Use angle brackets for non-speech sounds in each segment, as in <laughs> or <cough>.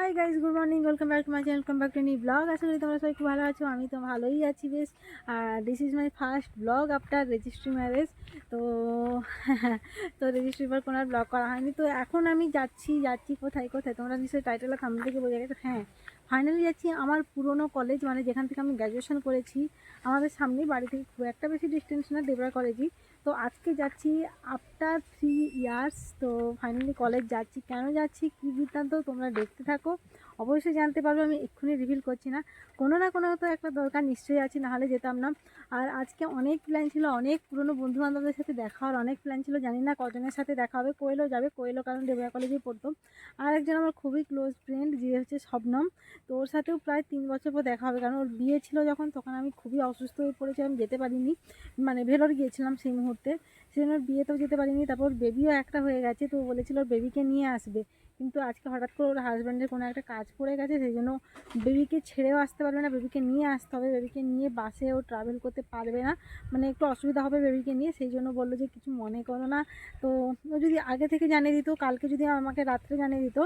Hi guys good morning welcome back to my channel welcome back to নি blog আশা করি তোমরা সবাই খুব ভালো আছো, আমি তো ভালোই আছি বেশ। আর this is my first blog after registry marriage তো তো রেজিস্ট্রি পর কোনো ব্লগ করা হয়নি। তো এখন আমি যাচ্ছি যাচ্ছি কোথায় কোথায়? তোমরা নিশ্চয়ই টাইটেল থাম থেকে বোঝা গেছে। হ্যাঁ ফাইনালি যাচ্ছি আমার পুরনো কলেজ মানে যেখান থেকে আমি গ্র্যাজুয়েশন করেছি, আমাদের সামনেই বাড়ি থেকে খুব একটা বেশি ডিস্টেন্স না দেবরা কলেজই তো আজকে যাচ্ছি আফটার থ্রি ইয়ার্স তো ফাইনালি কলেজ যাচ্ছি। কেন যাচ্ছি? কী বৃত্তান্ত? তোমরা দেখতে থাকো। অবশ্যই জানতে পারব, আমি এক্ষুনি রিভিল করছি না। কোনো না কোনো তো একটা দরকার, নিশ্চয়ই আছে নাহলে যেতাম না। আর আজকে অনেক প্ল্যান ছিল, অনেক পুরনো বন্ধু বান্ধবদের সাথে দেখা হওয়ার অনেক প্ল্যান ছিল। জানি না কজনের সাথে দেখা হবে কোয়েলও যাবে কোয়েলও কারণ দেবরা কলেজে পড়তো। আর একজন আমার খুবই ক্লোজ ফ্রেন্ড যে হচ্ছে শবনম তো ওর সাথেও প্রায় তিন বছর পর দেখা হবে। কারণ ওর বিয়ে ছিল যখন, তখন আমি খুবই অসুস্থ হয়ে পড়েছি, আমি যেতে পারিনি। মানে ভেলোর গিয়েছিলাম সেই মুহূর্তে। সেই জন্য ওর বিয়েতেও যেতে পারিনি, তারপর বেবিও একটা হয়ে গেছে, তো বলেছিল ওর বেবিকে নিয়ে আসবে। কিন্তু আজকে হঠাৎ করে ওর হাজব্যান্ডের কোনো একটা কাজ পড়ে গেছে, সেই জন্য বেবিকে ছেড়েও আসতে পারবে না, বেবিকে নিয়ে আসতে হবে, বেবিকে নিয়ে বাসে ও ট্রাভেল করতে পারবে না মানে একটু অসুবিধা হবে বেবিকে নিয়ে, সেই জন্য বলল যে কিছু মনে করো না। তো ও যদি আগে থেকে জানিয়ে দিত, কালকে যদি আমাকে রাত্রে জানিয়ে দিত,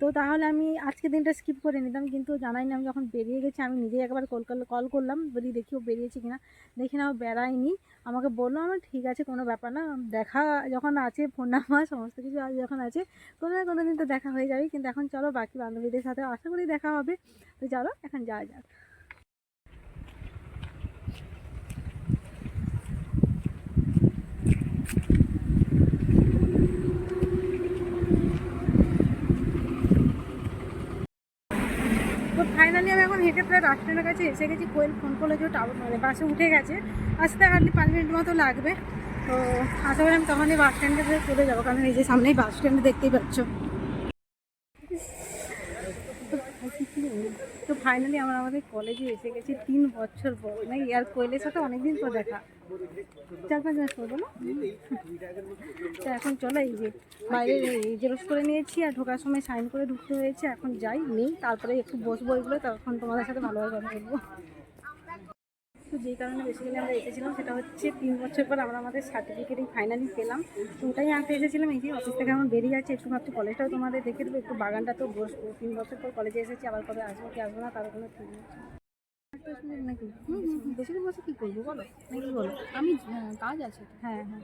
তো তাহলে আমি আজকে দিনটা স্কিপ করে নিতাম, কিন্তু জানাই না আমি যখন বেরিয়ে গেছি, আমি নিজেই একবার কল কল করলাম, বলি দেখি ও বেরিয়েছে কিনা। দেখি না ও বেড়ায়নি, আমাকে বলল, আমার ঠিক আছে, কোনো ব্যাপার না, দেখা যখন আছে ফোন নাম্বার সমস্ত কিছু যখন আছে, কোনো না কোনো দিন তো দেখা হয়ে যাবে। কিন্তু এখন চলো বাকি বান্ধবীদের সাথে আশা করি দেখা হবে। তো চলো, এখন যাওয়া যাক। ফাইনালি আমি এখন হেঁটে প্রায় বাস স্ট্যান্ডের কাছে এসে গেছি, কোয়েল ফোন করল যে টাউন মানে বাসে উঠে গেছে। আসতে হার্ডলি পাঁচ মিনিট মতো লাগবে। তো আশা করি আমি তখনই বাস স্ট্যান্ডে চলে যাব, কারণ এই যে সামনেই বাস স্ট্যান্ডে দেখতেই পাচ্ছ তো ফাইনালি আমরা আমাদের কলেজে এসে গেছি তিন বছর পর। মানে ইয়ার কোয়েলের সাথে অনেকদিন পর দেখা। চার পাঁচ মাস পর বলো তো এখন চলো এই যে বাইরে জেরক্স করে নিয়েছি আর ঢোকার সময় সাইন করে ঢুকতে হয়েছে। এখন যাই, নেই, তারপরে একটু বসবো এগুলো, তখন তোমাদের সাথে ভালোভাবে কথা বলব। তো যেই কারণে বেসিক্যালি আমরা এসেছিলাম সেটা হচ্ছে তিন বছর পর আমরা আমাদের সার্টিফিকেটই ফাইনালি পেলাম। তো ওটাই আনতে এসেছিলাম এই যে অফিস থেকে এখন বেরিয়ে যাচ্ছে একটু ভাবছি কলেজটাও তোমাদের দেখে দেবো একটু বাগানটা তো বসবো তিন বছর পর কলেজে এসেছি আবার কবে আসব কি আসব না তার কোনো ঠিক নেই। নাকি বেশি বসে কী করব বলো? নাকি বলো? আমি কাজ আছে হ্যাঁ হ্যাঁ।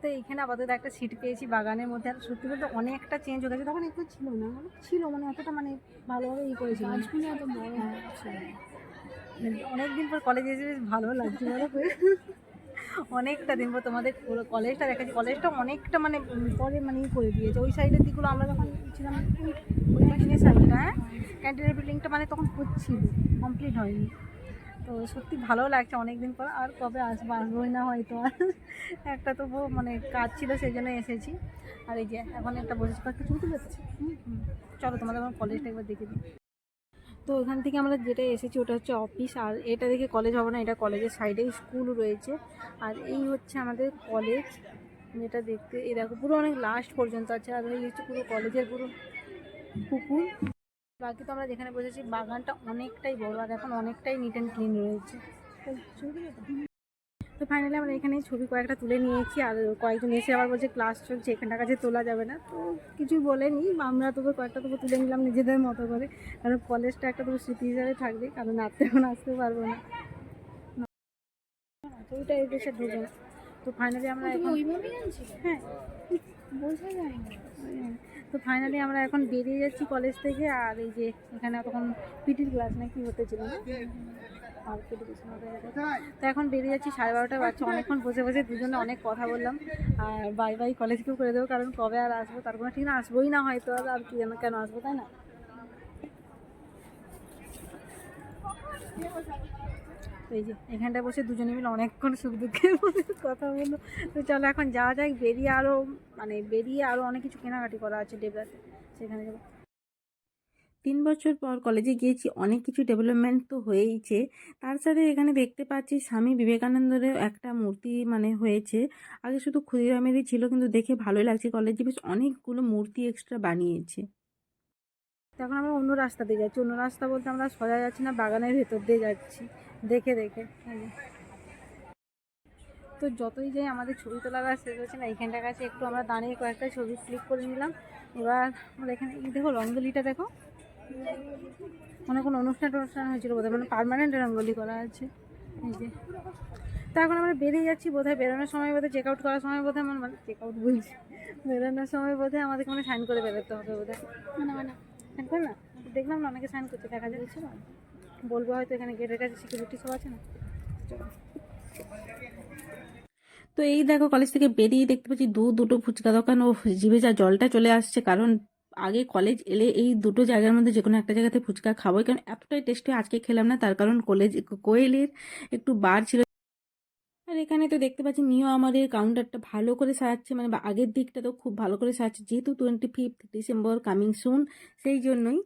তো এইখানে আপাতত একটা সিট পেয়েছি বাগানের মধ্যে আর সত্যি বলতে অনেকটা চেঞ্জ হয়ে গেছে। তখন একটু ছিল না মানে ছিল মানে অতটা মানে ভালোভাবে ই করেছিল গাছগুলো এত বড় হ্যাঁ। হচ্ছে অনেকদিন পর কলেজে এসে বেশ ভালো লাগছে, বলো? অনেকটা দিন পর তোমাদের কলেজটা দেখাচ্ছি। কলেজটা অনেকটা মানে পরে মানে ই করে দিয়েছে। ওই সাইডের দিকগুলো আমরা যখন ছিলাম, ওই ক্যান্টিনের সাইডটা হ্যাঁ? ক্যান্টিনের বিল্ডিংটা মানে তখন হচ্ছিল কমপ্লিট হয়নি। তো সত্যি ভালো লাগছে অনেক দিন পর, আর কবে আসব, আসবোই না হয়তো আর। একটা তো মানে কাজ ছিল, সেই জন্য এসেছি। আর এই যে, এখন একটা বসে কয়েকটা ছবি তুলে এসেছি চলো তোমাদের আমার কলেজটা একবার দেখে দিই। তো ওখান থেকে আমরা যেটা এসেছি ওটা হচ্ছে অফিস আর এটা দেখে কলেজ হবে না, এটা কলেজের সাইডেই স্কুল রয়েছে। আর এই হচ্ছে আমাদের কলেজ যেটা দেখতে এ দেখো, পুরো অনেক লাস্ট পর্যন্ত আছে, আর এই হচ্ছে পুরো কলেজের পুরো পুকুর। বাকি তো আমরা যেখানে বসেছি, বাগানটা অনেকটাই বড়, আর এখন অনেকটাই নিট অ্যান্ড ক্লিন রয়েছে। ফাইনালি আমরা এখানে ছবি কয়েকটা তুলে নিয়েছি আর কয়েকজন এসে আবার বলছে ক্লাস চলছে এখানটার কাছে তোলা যাবে না। তো কিছুই বলেনি আমরা তবু কয়েকটা তবু তুলে নিলাম নিজেদের মতো করে। কারণ কলেজটা একটা তবু স্মৃতি হিসাবে থাকবে কারণ নাচতে এখন আসতে পারব না। ওইটা এই দেশে ঢুকে না তো ফাইনালি আমরা হ্যাঁ বোঝা যায় হ্যাঁ, তো ফাইনালি আমরা এখন বেরিয়ে যাচ্ছি কলেজ থেকে আর এই যে এখানে তখন পিটির ক্লাস নাকি হতেছিল না তো এখন বেরিয়ে যাচ্ছি, সাড়ে বারোটা বাচ্চা অনেকক্ষণ বসে বসে দুজনে অনেক কথা বললাম। আর বাই বাই কলেজকেও করে দেবো, কারণ কবে আর আসব তার কোনো ঠিক না, আসবোই না হয়তো, আর কি কেন আসব, তাই না? এই যে, এখানটায় বসে দুজনে মিলে অনেকক্ষণ সুখ দুঃখের কথা বলল। তো চলো এখন যাওয়া যাক, বেরিয়ে আরও মানে বেরিয়ে আরও অনেক কিছু কেনাকাটি করা আছে ডেবরাতে, সেখানে যাব। তিন বছর পর কলেজে গিয়েছি, অনেক কিছু ডেভেলপমেন্ট তো হয়েইছে। তার সাথে এখানে দেখতে পাচ্ছি স্বামী বিবেকানন্দেরও একটা মূর্তি মানে হয়েছে। আগে শুধু ক্ষুদিরামেরই ছিল, কিন্তু দেখে ভালোই লাগছে। কলেজে বেশ অনেকগুলো মূর্তি এক্সট্রা বানিয়েছে। তো এখন আমরা অন্য রাস্তা দিয়ে যাচ্ছি। অন্য রাস্তা বলতে আমরা সোজা যাচ্ছি না, বাগানের ভেতর দিয়ে যাচ্ছি। দেখে দেখে। তো যতই যাই আমাদের ছবি আর শেষ হচ্ছে না, এইখানটার কাছে একটু আমরা দাঁড়িয়ে কয়েকটা ছবি ক্লিক করে নিলাম। এবার আমরা এখানে দেখো রঙ্গলিটা দেখো। মানে কোনো অনুষ্ঠান টনুষ্ঠান হয়েছিল বোধহয় মানে পারমানেন্ট রঙ্গোলি করা আছে। এই যে তো এখন আমরা বেরিয়ে যাচ্ছি বোধহয় বেরোনোর সময় বোধহয় চেক আউট করার সময় বোধহয় আমার মানে চেক আউট বলছি বেরোনোর সময় বোধহয় আমাদেরকে মানে সাইন করে বেরোতে হবে বোধহয়। না না সাইন করে না দেখলাম না অনেকে সাইন করতে দেখা যাচ্ছে না। বলব হয়তো এখানে গেটের কাছে সিকিউরিটি সব আছে না। তো এই দেখো কলেজ থেকে বেরিয়ে দেখতে পাচ্ছি দু দুটো ফুচকা দোকান ও জিভে যা জলটা চলে আসছে কারণ আগে কলেজ এলে এই দুটো জায়গার মধ্যে যে কোনো একটা জায়গাতে ফুচকা খাবোই। কারণ এতটাই টেস্টি আজকে খেলাম না, তার কারণ কলেজ কোয়েলের একটু বার ছিল। আর এখানে তো দেখতে পাচ্ছি নিও আমাদের কাউন্টারটা ভালো করে সাজাচ্ছে মানে আগের দিকটা তো খুব ভালো করে সাজাচ্ছে, যেহেতু twenty fifth December coming soon সেই জন্যই।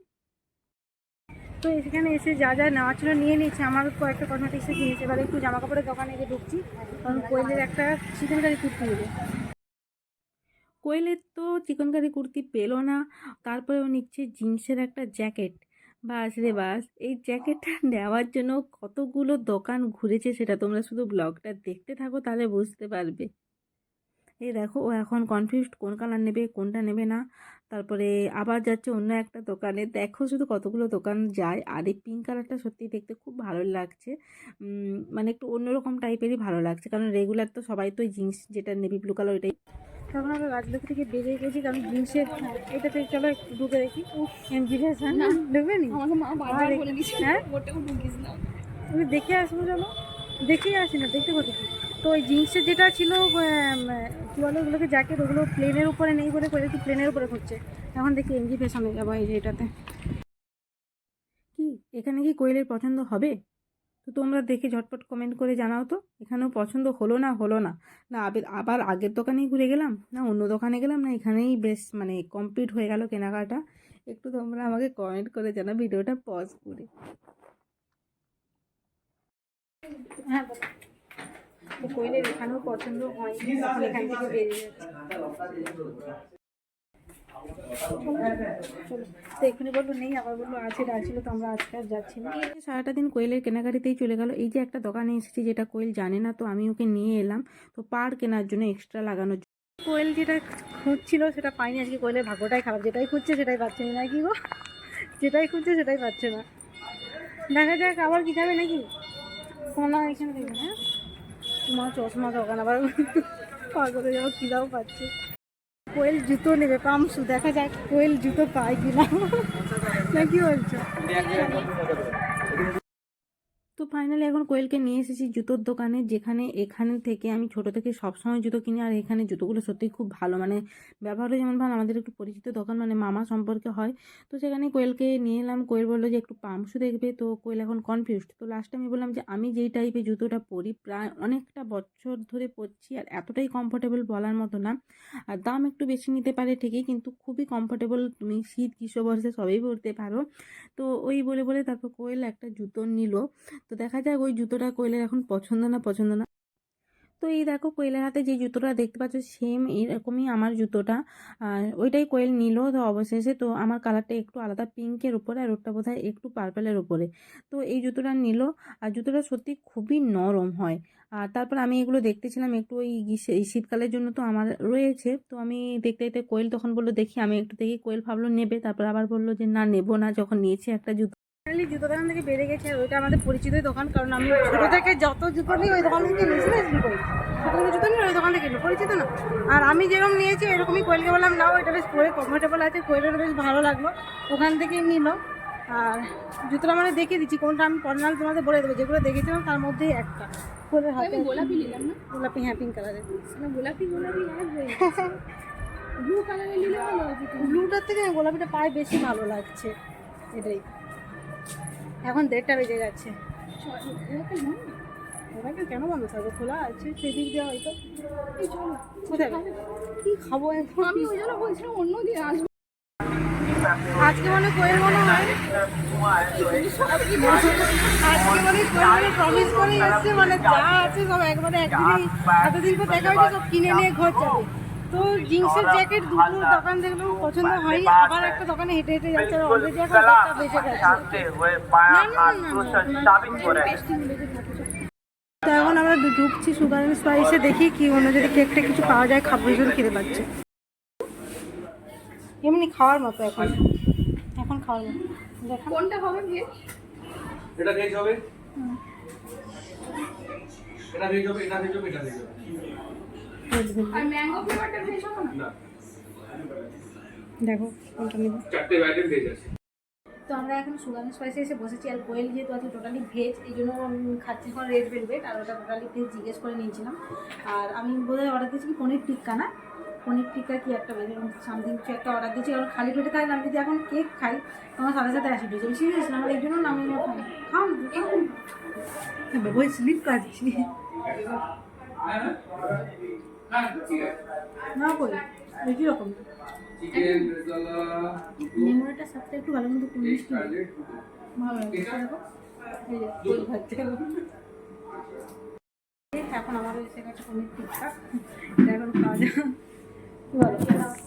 তো এখানে এসে যা যা নেওয়া ছিল নিয়ে নিয়েছে আমার কয়েকটা কসমেটিক্সের জিনিস এবার একটু জামা কাপড়ের দোকানে গিয়ে ঢুকছি, কারণ কোয়েলের একটা চিকেন কারি কুর্তি নেবে। কোয়েলের তো চিকন কারি কুর্তি পেল না। তারপরে ও নিচ্ছে জিন্সের একটা জ্যাকেট। বাস রে বাস, এই জ্যাকেটটা <laughs> নেওয়ার জন্য কতগুলো দোকান ঘুরেছে সেটা তোমরা শুধু ব্লগটা দেখতে থাকো তাহলে বুঝতে পারবে। এই দেখো, ও এখন কনফিউজড কোন কালার নেবে, কোনটা নেবে না। তারপরে আবার যাচ্ছে অন্য একটা দোকানে। দেখো শুধু কতগুলো দোকান যায়। আর এই পিঙ্ক কালারটা সত্যি দেখতে খুব ভালো লাগছে। মানে একটু অন্যরকম টাইপেরই ভালো লাগছে। কারণ রেগুলার তো সবাই তো জিন্স যেটা নেভি ব্লু কালার ওইটাই তখন আমরা রাজলক্ষ্মী থেকে বেরিয়ে গেছি কারণ জিন্সের এটাতে চলো একটু ঢুকে দেখি। ঢুকবে নি? বলে দিচ্ছে হ্যাঁ? না। তুমি দেখে আসব চলো। দেখেই আসি না দেখতে কত তো ওই জিন্সের যেটা ছিল আম, কি বলে ওগুলোকে জ্যাকেট ওগুলো প্লেনের উপরে নেই বলে কোয়েল একটু প্লেনের উপরে খুঁজছে এখন দেখি এমজি ফ্যাশনে যাব এই যে এটাতে। কি এখানে কি কোয়েলের পছন্দ হবে? তো তোমরা দেখে ঝটপট কমেন্ট করে জানাও তো, এখানেও পছন্দ হলো না হলো না। না আবার আগের দোকানেই ঘুরে গেলাম, না অন্য দোকানে গেলাম, না এখানেই বেশ মানে কমপ্লিট হয়ে গেল কেনাকাটা। একটু তোমরা আমাকে কমেন্ট করে জানাও, ভিডিওটা পজ করে। হ্যাঁ এখানেও পছন্দ হয় এখান থেকে বেরিয়ে চলো তো এখানে বলল নেই। আবার বলল আছে এটা তো আমরা আজকে আর যাচ্ছি না। সারাটা দিন কোয়েলের কেনাকাটিতেই চলে গেল। এই যে একটা দোকানে এসেছি যেটা কোয়েল জানে না তো আমি ওকে নিয়ে এলাম। তো পার কেনার জন্য এক্সট্রা লাগানোর জন্য। কোয়েল যেটা খুঁজছিল সেটা পাইনি। আজকে কোয়েলের ভাগ্যটাই খারাপ। যেটাই খুঁজছে সেটাই পাচ্ছে না। কি গো? যেটাই খুঁজছে সেটাই পাচ্ছে না। দেখা যাক আবার কি যাবে নাকি? সোনা এখানে দেখবে হ্যাঁ? তোমার চশমা দোকান আবার পাগলে যাব খিদাও পাচ্ছে। কোয়েল জুতো নেবে পামসু দেখা যাক কোয়েল জুতো পায় কিনা। না কি বলছো? ফাইনালি এখন কোয়েলকে নিয়ে এসেছি জুতোর দোকানে, যেখানে এখানে থেকে আমি ছোট থেকে সবসময় জুতো কিনি, আর এখানে জুতোগুলো সত্যিই খুব ভালো। মানে ব্যবহারও যেমন ভালো আমাদের একটু পরিচিত দোকান মানে মামা সম্পর্কে হয়। তো সেখানে কোয়েলকে নিয়ে এলাম, কোয়েল বলল যে একটু পামসু দেখবে। তো কোয়েল এখন কনফিউজড তো লাস্টে আমি বললাম যে আমি যেই টাইপের জুতোটা পরি, প্রায় অনেকটা বছর ধরে পরছি, আর এতটাই কমফোর্টেবল বলার মতো না। আর দাম একটু বেশি নিতে পারে ঠিকই, কিন্তু খুবই কমফোর্টেবল তুমি শীত গ্রীষ্ম বর্ষে সবই পরতে পারো। তো ওই বলে বলে তারপর কোয়েল একটা জুতো নিল। তো দেখা যাক ওই জুতোটা কোয়েলের এখন পছন্দ না পছন্দ না। তো এই দেখো কোয়েলের হাতে যে জুতোটা দেখতে পাচ্ছ সেম এরকমই আমার জুতোটা। আর ওইটাই কোয়েল নিল তো অবশেষে। তো আমার কালারটা একটু আলাদা পিঙ্কের উপরে আর ওটা বোধহয় একটু পার্পেলের উপরে। তো এই জুতোটা নিল। আর জুতোটা সত্যি খুবই নরম হয়। আর তারপর আমি এগুলো দেখতেছিলাম একটু ওই শীতকালের জন্য তো আমার রয়েছে। তো আমি দেখতে দেখতে কোয়েল তখন বলল, দেখি, আমি একটু দেখি। কোয়েল ভাবলো, নেবে। তারপর আবার বলল যে, না, নেব না। যখন নিয়েছি একটা জুতো। ফাইনালি জুতো দোকান থেকে বেড়ে গেছে আর ওইটা আমাদের পরিচিত দোকান কারণ আমি ছোটো থেকে যত জুতো নিই ওই দোকান থেকে নিয়েছি না করি ছোটো থেকে জুতো নিই ওই দোকান থেকে পরিচিত না। আর আমি যেরকম নিয়েছি এরকমই কোয়েলকে বললাম নাও এটা বেশ পরে কমফোর্টেবল আছে কোয়েলের বেশ ভালো লাগল। ওখান থেকেই নিল আর জুতোটা মানে দেখিয়ে দিচ্ছি কোনটা আমি পরনাল তোমাদের বলে দেবো। যেগুলো দেখেছিলাম তার মধ্যেই একটা। কোয়েলের হাতে গোলাপি নিলাম না? গোলাপি হ্যাঁ পিঙ্ক কালারের গোলাপি গোলাপি ব্লু কালারের <laughs> নিলে ভালো ব্লুটার থেকে গোলাপিটা পায়ে বেশি ভালো লাগছে এটাই। এখন দেড়টা বেজে গেছে। কেন বন্ধ থাকবে? খোলা আছে সেদিক দিয়ে হয়তো। কোথায় কি খাব এখন? আমি ওই জন্য বলছিলাম অন্য দিন আসব। আজকে মনে কোয়েল মনে হয় আজকে মনে কোয়েল প্রমিস করে এসছে মানে যা আছে সব একবারে একদিনই। এতদিন পর দেখা হয়েছে সব কিনে নিয়ে ঘর যাবে তো জিন্সের জ্যাকেট দুটো দোকান দেখলেও পছন্দ হয়নি আবার একটা দোকানে হেঁটে হেঁটে যাচ্ছে অলরেডি এখন একটা বেঁচে গেছে। হয়ে না, না, না, তো এখন আমরা ঢুকছি সুগার অ্যান্ড স্পাইসে দেখি কি অন্য যদি কেকটা কিছু পাওয়া যায় খাব ভীষণ খেতে পাচ্ছে। এমনি খাওয়ার মতো এখন। এখন খাওয়া খাওয়াবো দেখা। কোনটা হবে ভেজ এটা ভেজ হবে? এটা ভেজ হবে এটা ভেজ হবে এটা ভেজ হবে। দেখো চারটে আইটেম ভেজ আছে তো আমরা এখন সুগার স্পাইসে এসে বসেছি আর কোয়েল যেহেতু আছে টোটালি ভেজ এই জন্য খাচ্ছি এখন রেড ভেলভেট আর ওটা টোটালি ভেজ জিজ্ঞেস করে নিয়েছিলাম। আর আমি বোধহয় অর্ডার দিয়েছি কি পনির টিক্কা না? পনির টিক্কা কি একটা সামথিং কিছু একটা অর্ডার দিয়েছি কারণ খালি পেটে থাকলে আমি যদি এখন কেক খাই তোমার সাথে সাথে অ্যাসিড হয়েছে বেশি হয়েছিল আমার এই জন্য না আমি খাও না, খাও স্লিপ কাটছি না কই এই রকম মেমোরিটা সাথে একটু ভালো মতো কমিস ভাজছে। এখন আমার এসে গেছে পনির এটা এখন খাওয়া যাওয়া কি বলো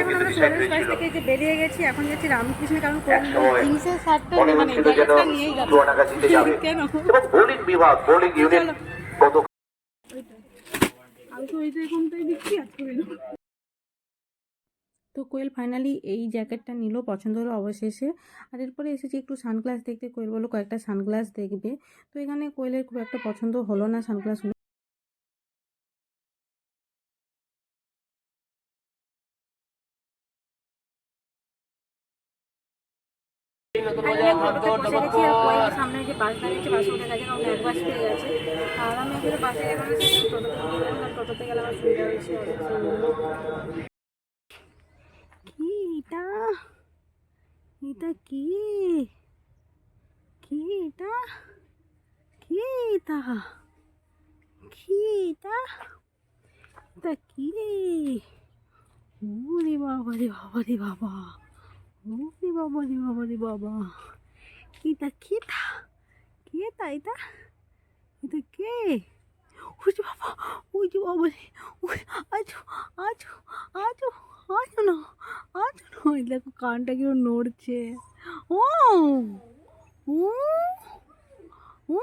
আমরা সোরেন স্পাইস থেকে যে বেরিয়ে গেছি এখন যাচ্ছি রামকৃষ্ণ কারণ জিন্সের শার্টটা মানে নিয়েই কেন? বোলিং বিভাগ বোলিং ইউনিট আমি তো দেখছি আজকে তো কোয়েল ফাইনালি এই জ্যাকেটটা নিল পছন্দ হলো অবশেষে। আর এরপরে এসেছি একটু সানগ্লাস দেখতে। কোয়েল বলো কয়েকটা সানগ্লাস দেখবে। তো এখানে কোয়েলের খুব একটা পছন্দ হলো না সানগ্লাসগুলো বাস দাঁড়িয়েছে বাসে উঠে গেছে, কারণ এক বাস পেয়ে গেছে। আর আমি এখানে বাসে গেলাম টোটোতে টোটোতে গেলে আমার সুবিধা হয়েছে কি এটা? এটা কি? কি এটা? কি এটা? কি এটা? এটা কি ওরে বাবা রে বাবা রে বাবা। ওরে বাবা রে বাবা রে বাবা। এটা? কেটা কেটা এটা এটা কে? ওই বাবা, ওই যে বাবা ওই আজো আজো আজো আজো না আজো না। ওই দেখো কানটা কেউ নড়ছে। ও ও ও,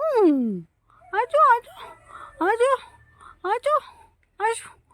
আজো আজো আজো আজো আজো।